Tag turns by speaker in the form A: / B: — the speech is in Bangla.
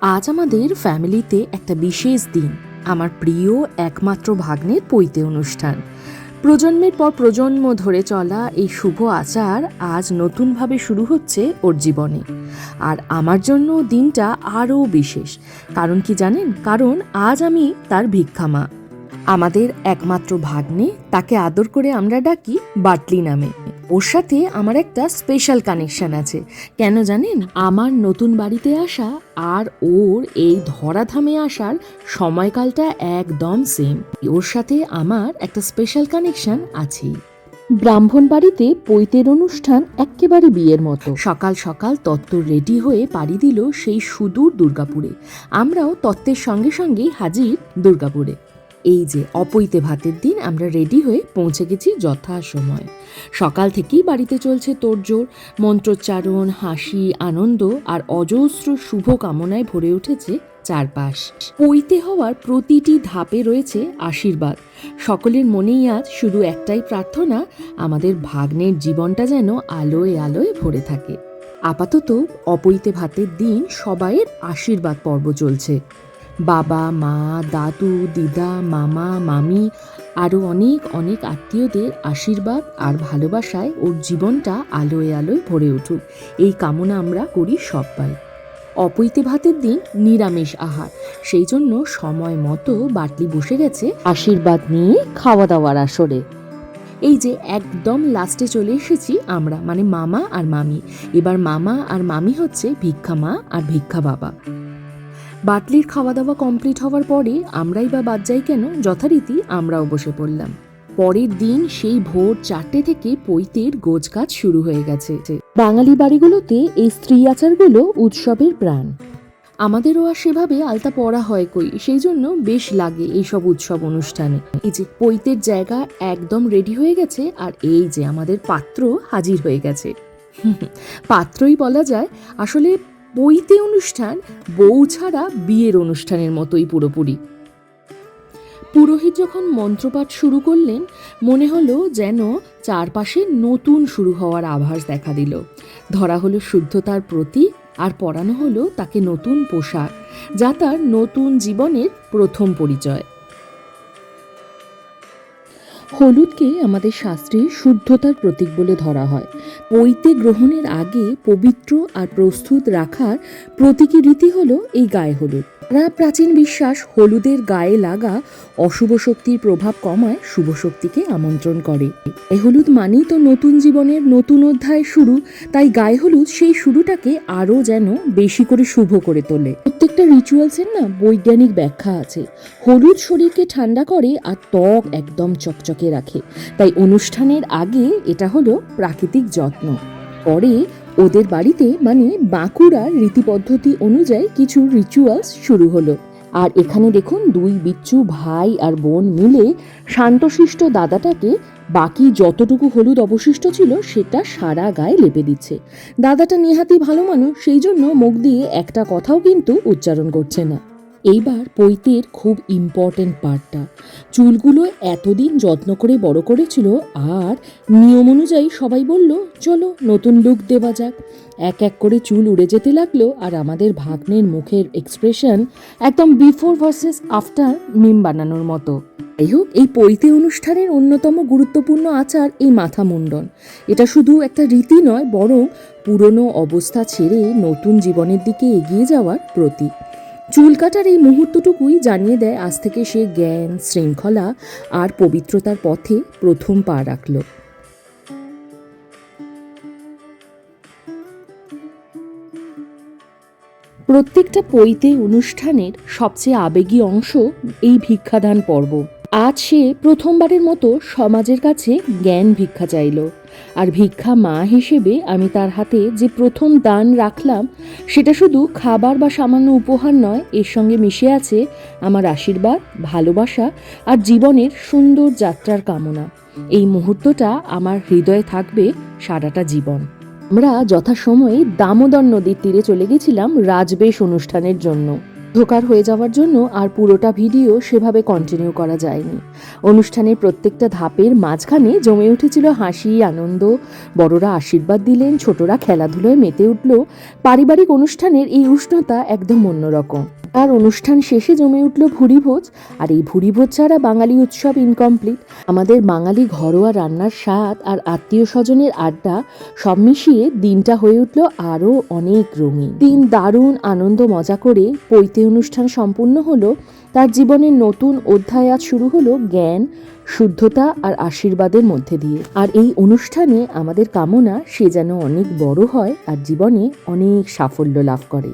A: আজ আমাদের ফ্যামিলিতে একটা বিশেষ দিন, আমার প্রিয় একমাত্র ভাগ্নের পৈতে অনুষ্ঠান। প্রজন্মের পর প্রজন্ম ধরে চলা এই শুভ আচার আজ নতুনভাবে শুরু হচ্ছে ওর জীবনে। আর আমার জন্য দিনটা আরও বিশেষ। কারণ কি জানেন? কারণ আজ আমি তার ভিক্ষামা আমাদের একমাত্র ভাগ্নে তাকে আদর করে আমরা ডাকি বাটলি নামে। ওর সাথে আমার একটা স্পেশাল কানেকশন আছে। কেন জানেন? আমার নতুন বাড়িতে আসা আর ওর এই ধরাধামে আসার সময়কালটা একদম সেম ওর সাথে আমার একটা স্পেশাল কানেকশন আছেই। ব্রাহ্মণ বাড়িতে পৈতের অনুষ্ঠান একেবারে বিয়ের মতো। সকাল সকাল তত্ত্ব রেডি হয়ে পাড়ি দিল সেই সুদূর দুর্গাপুরে। আমরাও তত্ত্বের সঙ্গে সঙ্গেই হাজির দুর্গাপুরে। এই যে অপৈতে ভাতের দিন, আমরা রেডি হয়ে পৌঁছে গেছি যথাসময়। সকাল থেকেই বাড়িতে চলছে তোড়জোড়, মন্ত্রোচ্চারণ, হাসি, আনন্দ আর অজস্র শুভ কামনায় ভরে উঠেছে চারপাশ। পৈতে হওয়ার প্রতিটি ধাপে রয়েছে আশীর্বাদ। সকলের মনেই আজ শুধু একটাই প্রার্থনা, আমাদের ভাগ্নের জীবনটা যেন আলোয় আলোয় ভরে থাকে। আপাতত অপৈতে ভাতের দিন সবাইয়ের আশীর্বাদ পর্ব চলছে। বাবা, মা, দাদু, দিদা, মামা, মামি আরও অনেক অনেক আত্মীয়দের আশীর্বাদ আর ভালোবাসায় ওর জীবনটা আলোয় আলোয় ভরে উঠুক। এই কামনা আমরা করি সবাই অপৈতে ভাতের দিন নিরামিষ আহার। সেই জন্য সময় মতো বাটলি বসে গেছে আশীর্বাদ নিয়ে খাওয়া দাওয়ার আসরে। এই যে একদম লাস্টে চলে এসেছি আমরা মানে মামা আর মামি। এবার মামা আর মামি হচ্ছে ভিক্ষা মা আর ভিক্ষা বাবা। বাটলির খাওয়া দাওয়া কমপ্লিট হওয়ার পরে আমরাই বা বাদ যাই কেন, যথারীতি আমরাও বসে পড়লাম। পরের দিন সেই ভোর চারটে থেকে পৈতের গোজ কাজ শুরু হয়ে গেছে। বাঙালি বাড়িগুলোতে এই স্ত্রী আচারগুলো উৎসবের প্রাণ। আমাদেরও আর সেভাবে আলতা পড়া হয় কই, সেই জন্য বেশ লাগে এইসব উৎসব অনুষ্ঠানে। এই যে পৈতের জায়গা একদম রেডি হয়ে গেছে আর এই যে আমাদের পাত্র হাজির হয়ে গেছে। পাত্রই বলা যায়, আসলে পৈতে অনুষ্ঠান, বউ ছাড়া বিয়ের অনুষ্ঠানের মতোই পুরোপুরি। পুরোহিত যখন মন্ত্রপাঠ শুরু করলেন, মনে হলো যেন চারপাশে নতুন শুরু হওয়ার আভাস দেখা দিল। ধরা হলো শুদ্ধতার প্রতীক আর পরানো হলো তাকে নতুন পোশাক, যা তার নতুন জীবনের প্রথম পরিচয়। হলুদকে আমাদের শাস্ত্রে শুদ্ধতার প্রতীক বলে ধরা হয়। পৈতে গ্রহণের আগে পবিত্র আর প্রস্তুত রাখার প্রতীকী রীতি হলো এই গায়ে হলুদ। রা প্রাচীন বিশ্বাস হলুদের গায়ে লাগা অশুভ শক্তির প্রভাব কমায় শুভ শক্তিকে আমন্ত্রণ করে। এই হলুদ মানেই তো নতুন জীবনের নতুন অধ্যায় শুরু, তাই গায়ে হলুদ সেই শুরুটাকে আরও যেন বেশি করে শুভ করে তোলে। প্রত্যেকটা রিচুয়ালসের না বৈজ্ঞানিক ব্যাখ্যা আছে। হলুদ শরীরকে ঠান্ডা করে আর ত্বক একদম চকচকে রাখে। তাই অনুষ্ঠানের আগে এটা হলো প্রাকৃতিক যত্ন। পরে ওদের বাড়িতে মানে বাঁকুড়ার রীতিপদ্ধতি অনুযায়ী কিছু রিচুয়ালস শুরু হলো। আর এখানে দেখুন, দুই বিচ্ছু ভাই আর বোন মিলে শান্তশিষ্ট দাদাটাকে বাকি যতটুকু হলুদ অবশিষ্ট ছিল সেটা সারা গায়ে লেপে দিচ্ছে। দাদাটা নিহাতি ভালো মানুষ, সেই জন্য মুখ দিয়ে একটা কথাও কিন্তু উচ্চারণ করছে না। এইবার পৈতের খুব ইম্পর্টেন্ট পার্টটা চুলগুলো এতদিন যত্ন করে বড় করেছিল, আর নিয়ম অনুযায়ী সবাই বলল, চলো, নতুন লুক দেওয়া যাক। এক এক করে চুল উড়ে যেতে লাগল, আর আমাদের ভাগ্নের মুখের এক্সপ্রেশন একদম বিফোর ভার্সেস আফটার মিম বানানোর মতো। যাই হোক, এই পৈতে অনুষ্ঠানের অন্যতম গুরুত্বপূর্ণ আচার এই মাথা মুন্ডন এটা শুধু একটা রীতি নয়, বরং পুরনো অবস্থা ছেড়ে নতুন জীবনের দিকে এগিয়ে যাওয়ার প্রতীক। চুল কাটার এই মুহূর্তটুকুই জানিয়ে দেয় আজ থেকে সে জ্ঞান, শৃঙ্খলা আর পবিত্রতার পথে প্রথম পা রাখল। প্রত্যেকটা পৈতে অনুষ্ঠানের সবচেয়ে আবেগী অংশ এই ভিক্ষাদান পর্ব। আজ সে প্রথমবারের মতো সমাজের কাছে জ্ঞান ভিক্ষা চাইল। আর ভিক্ষা মা হিসেবে আমি তার হাতে যে প্রথম দান রাখলাম, সেটা শুধু খাবার বা সামান্য উপহার নয়, এর সঙ্গে মিশে আছে আমার আশীর্বাদ, ভালোবাসা আর জীবনের সুন্দর যাত্রার কামনা। এই মুহূর্তটা আমার হৃদয়ে থাকবে সারাটা জীবন। আমরা যথাসময়ে দামোদর নদীর তীরে চলে গেছিলাম রাজবেশ অনুষ্ঠানের জন্য। ধোকার হয়ে যাওয়ার জন্য আর পুরোটা ভিডিও সেভাবে কন্টিনিউ করা যায়নি। অনুষ্ঠানের প্রত্যেকটা ধাপের মাঝখানে জমে উঠেছিল হাসি, আনন্দ। বড়রা আশীর্বাদ দিলেন, ছোটরা খেলাধুলোয় মেতে উঠল। পারিবারিক অনুষ্ঠানের এই উষ্ণতা একদম অন্যরকম। আর অনুষ্ঠান শেষে জমে উঠল ভুরিভোজ, আর এই ভুরিভোজ ছাড়া বাঙালি উৎসব ইনকমপ্লিট আমাদের বাঙালি ঘরোয়া রান্নার স্বাদ আর আত্মীয় স্বজনের আড্ডা সব মিশিয়ে দিনটা হয়ে উঠল আরও অনেক রঙিন। দিন দারুণ আনন্দ মজা করে পৈতে অনুষ্ঠান সম্পূর্ণ হলো। তার জীবনের নতুন অধ্যায় আজ শুরু হলো জ্ঞান, শুদ্ধতা আর আশীর্বাদের মধ্যে দিয়ে। আর এই অনুষ্ঠানে আমাদের কামনা সে যেন অনেক বড় হয় আর জীবনে অনেক সাফল্য লাভ করে।